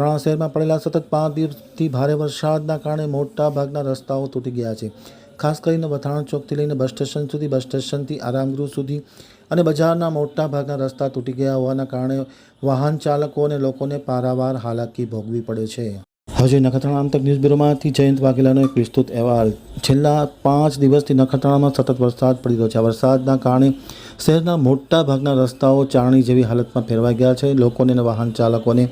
નખત્રાણા શહેરમાં પડેલા સતત પાંચ દિવસથી ભારે વરસાદના કારણે મોટા ભાગના રસ્તાઓ તૂટી ગયા છે. ખાસ કરીને વથાણ ચોકથી લઈને બસ સ્ટેશન સુધી, બસ સ્ટેશનથી આરામગૃહ સુધી અને બજારના મોટા ભાગના રસ્તા તૂટી ગયા હોવાના કારણે વાહન ચાલકો અને લોકોને પારાવાર હાલાકી ભોગવી પડે છે. હજે નખત્રાણા આમતક ન્યૂઝ બ્યુરોમાંથી જયંત વાઘેલાનો એક વિસ્તૃત અહેવાલ. છેલ્લા પાંચ દિવસથી નખત્રાણામાં સતત વરસાદ પડી રહ્યો છે. વરસાદના કારણે શહેરના મોટા ભાગના રસ્તાઓ ચારણી જેવી હાલતમાં ફેરવાઈ ગયા છે. લોકોને અને વાહન ચાલકોને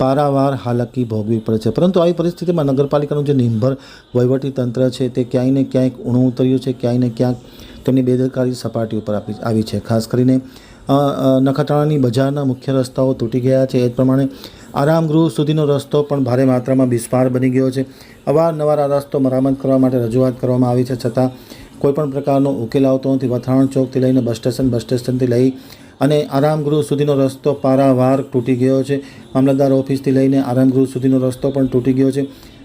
પારાવાર હાલાકી ભોગવી પડે છે. પરંતુ આવી પરિસ્થિતિમાં નગરપાલિકાનું જે નિર્ભર વહીવટી તંત્ર છે તે ક્યાંય ને ક્યાંક ઊણું ઉતર્યું છે, ક્યાંય ને ક્યાંક તેમની બેદરકારી સપાટી ઉપર આપી આવી છે. ખાસ કરીને નખત્રાણાની બજારના મુખ્ય રસ્તાઓ તૂટી ગયા છે. એ જ પ્રમાણે આરામગૃહ સુધીનો રસ્તો પણ ભારે માત્રામાં બિસ્માર બની ગયો છે. અવારનવાર આ રસ્તો મરામત કરવા માટે રજૂઆત કરવામાં આવી છે. છતાં કોઈપણ પ્રકારનો ઉકેલ આવતો નથી. વથાણ ચોકથી લઈને બસ સ્ટેશન, બસ સ્ટેશનથી લઈ અને આરામગૃહ સુધીનો રસ્તો પારાવાર તૂટી ગયો છે. મામલતદાર ઓફિસથી લઈને આરામગૃહ સુધીનો રસ્તો પણ તૂટી ગયો છે.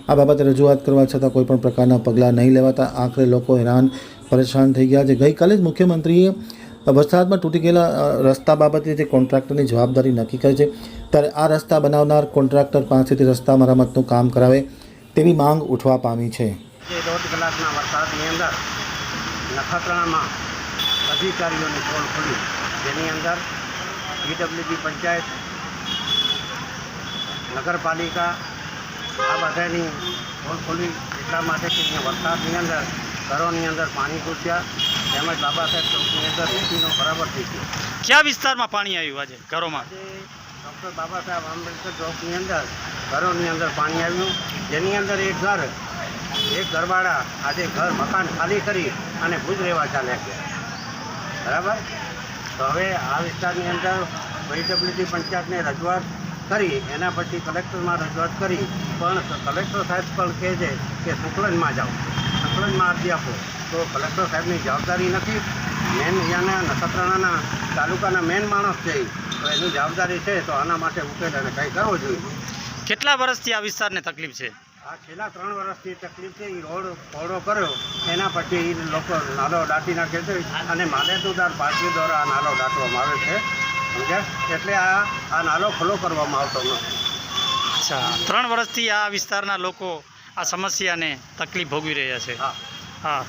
આ બાબતે રજૂઆત કરવા છતાં કોઈપણ પ્રકારના પગલાં નહીં લેવાતા આખરે લોકો હેરાન, પરેશાન થઈ ગયા છે. ગઈકાલે જ મુખ્યમંત્રીએ વરસાદમાં તૂટી ગયેલા રસ્તા બાબતે જે કોન્ટ્રાક્ટરની જવાબદારી નક્કી કરી છે, ત્યારે આ રસ્તા બનાવનાર કોન્ટ્રાક્ટર પાસેથી રસ્તા મરામતનું કામ કરાવે તેવી માંગ ઉઠવા પામી છે. દોઢ કલાકના વરસાદની અંદર નખત્રાણામાં અધિકારીઓની કોલ ખોલ્યું જેની અંદર પીડબ્લ્યુડી પંચાયત નગરપાલિકા આ બધાની કોલ ખોલી? એટલા માટે કે અહીંયા વરસાદની અંદર ઘરોની અંદર પાણી ઘૂસ્યા તેમજ બાબા સાહેબ ચોકની અંદર રેતીનો બરાબર થઈ ગયો. કયા વિસ્તારમાં પાણી આવ્યું આજે ઘરોમાં? ડૉક્ટર બાબા સાહેબ આંબેડકર ચોકની અંદર ઘરોની અંદર પાણી આવ્યું. જેની અંદર એક ઘર એક ઘરવાળા આજે ઘર મકાન ખાલી કરી અને ભુજ રહેવા ચાલ્યા ગયા બરાબર? તો હવે આ વિસ્તારની અંદર પીડબ્લ્યુડી પંચાયતને રજૂઆત કરી, એના પછી કલેક્ટરમાં રજૂઆત કરી. પણ કલેક્ટર સાહેબ પણ કહે છે કે સંકલનમાં જાઓ. સંકલનમાં અરજી આપો. તો કલેક્ટર સાહેબની જવાબદારી નથી. મેન અહીંયાના નખત્રાણાના તાલુકાના મેન માણસ છે. તો એની જવાબદારી છે, તો આના માટે ઉકેલ અને કંઈ કરવો જોઈએ. કેટલા વર્ષથી આ વિસ્તારને તકલીફ છે? આ છેલ્લા ત્રણ વર્ષથી તકલીફ છે એ રોડ પહોળો કર્યો એના પછી એ લોકો નાલો દાટી નાખે છે અને માલેતુદાર પાર્ટી દ્વારા આ નાલો દાટવામાં આવે છે સમજે એટલે આ આ નાલો ખુલ્લો કરવામાં આવતો નથી. અચ્છા ત્રણ વર્ષથી આ વિસ્તારના લોકો આ સમસ્યાને તકલીફ ભોગવી રહ્યા છે. હા. હા.